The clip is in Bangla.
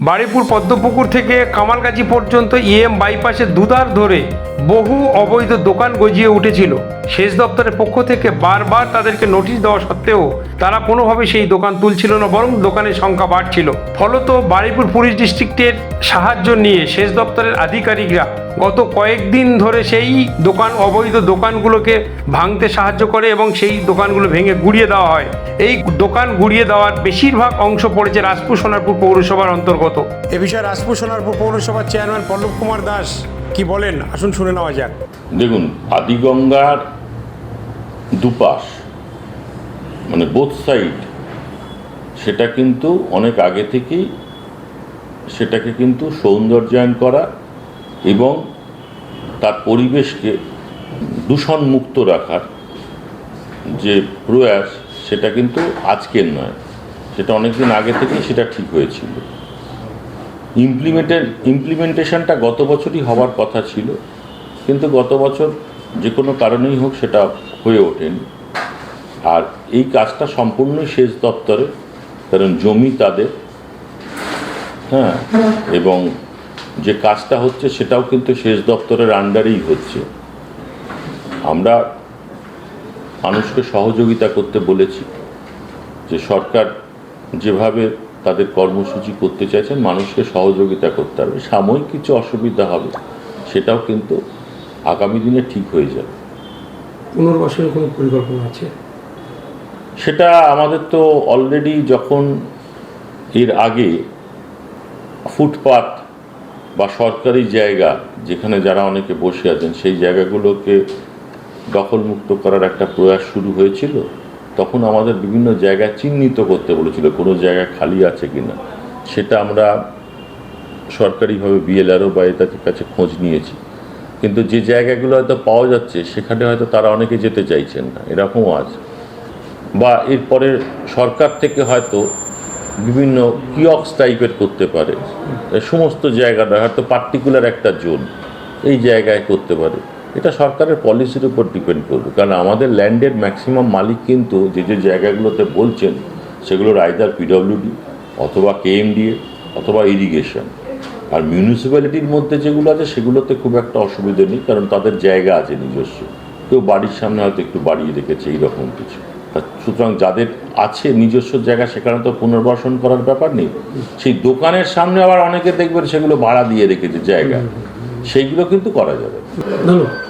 বারিপুর পদ্মপুকুর থেকে কামালগাছি পর্যন্ত ইএম বাইপাসের দুধার ধরে। বহু অবৈধ দোকান গজিয়ে উঠেছিল। সেচ দপ্তরের পক্ষ থেকে বারবার তাদেরকে নোটিশ দেওয়া সত্ত্বেও তারা কোনোভাবে সেই দোকান তুলছিল না, বরং দোকানের সংখ্যা বাড়ছিল। ফলত বারিপুর পুলিশ ডিস্ট্রিক্টের সাহায্য নিয়ে সেচ দপ্তরের আধিকারিকরা গত কয়েকদিন ধরে সেই দোকান, অবৈধ দোকানগুলোকে ভাঙতে সাহায্য করে এবং সেই দোকানগুলো ভেঙে গুড়িয়ে দেওয়া হয়। এই দোকান গুড়িয়ে দেওয়ার বেশিরভাগ অংশ পড়েছে রাজপুর, সোনারপুর পৌরসভার অন্তর্গত। এ বিষয়ে রাজপুর, সোনারপুর পৌরসভার চেয়ারম্যান পল্লব কুমার দাস কি বলেন? আসুন শুনে নেওয়া যাক। দেখুন, আদিগঙ্গার দুপাশ মানে বোথ সাইড সেটা কিন্তু অনেক আগে থেকেই, সেটাকে কিন্তু সৌন্দর্যায়ন করা এবং তার পরিবেশকে দূষণমুক্ত রাখার যে প্রয়াস, সেটা কিন্তু আজকের নয়। সেটা অনেকদিন আগে থেকেই সেটা ঠিক হয়েছিল। ইমপ্লিমেন্টের ইমপ্লিমেন্টেশনটা গত বছরই হওয়ার কথা ছিল, কিন্তু গত বছর যে কোনো কারণেই হোক সেটা হয়ে ওঠেনি। আর এই কাজটা সম্পূর্ণই সেচ দপ্তরে, কারণ জমি তাদের হ্যাঁ এবং যে কাজটা হচ্ছে সেটাও কিন্তু সেচ দপ্তরের আন্ডারেই হচ্ছে। আমরা মানুষকে সহযোগিতা করতে বলেছি যে সরকার যেভাবে তাদের কর্মসূচি করতে চাইছেন মানুষকে সহযোগিতা করতে হবে। সাময়িক কিছু অসুবিধা হবে সেটাও কিন্তু আগামী দিনে ঠিক হয়ে যাবে। পুনর্বাসনের কোনো পরিকল্পনা আছে? সেটা আমাদের তো অলরেডি যখন এর আগে ফুটপাত বা সরকারি জায়গা যেখানে যারা অনেকে বসে আছেন সেই জায়গাগুলোকে দখলমুক্ত করার একটা প্রয়াস শুরু হয়েছিল। তখন আমাদের বিভিন্ন জায়গায় চিহ্নিত করতে বলেছিল, কোনো জায়গা খালি আছে কিনা। সেটা আমরা সরকারিভাবে বিএলআরও বা এটার কাছে খোঁজ নিয়েছি। কিন্তু যে জায়গাগুলো হয়তো পাওয়া যাচ্ছে, সেখানে হয়তো তারা অনেকে যেতে চাইছেন না। এরকমও আছে। বা এরপরে সরকার থেকে হয়তো বিভিন্ন কিয়ক্স টাইপের করতে পারে। সমস্ত জায়গাটা, হয়তো পার্টিকুলার একটা জোন, এই জায়গায় করতে পারে। এটা সরকারের পলিসির উপর ডিপেন্ড করবে। কারণ আমাদের ল্যান্ডের ম্যাক্সিমাম মালিক কিন্তু যে যে জায়গাগুলোতে বলছেন, সেগুলোর আইদার পিডব্লিউডি অথবা কেএমডিএ অথবা ইরিগেশন আর মিউনিসিপ্যালিটির মধ্যে যেগুলো আছে, সেগুলোতে খুব একটা অসুবিধে নেই, কারণ তাদের জায়গা আছে নিজস্ব। কেউ বাড়ির সামনে হয়তো একটু বাড়িয়ে রেখেছে, এইরকম কিছু। সুতরাং যাদের আছে নিজস্ব জায়গা, সেখানে তো পুনর্বাসন করার ব্যাপার নেই। সেই দোকানের সামনে আবার অনেকে দেখবেন সেগুলো ভাড়া দিয়ে রেখেছে জায়গা। সেইগুলো কিন্তু করা যাবে। ধন্যবাদ।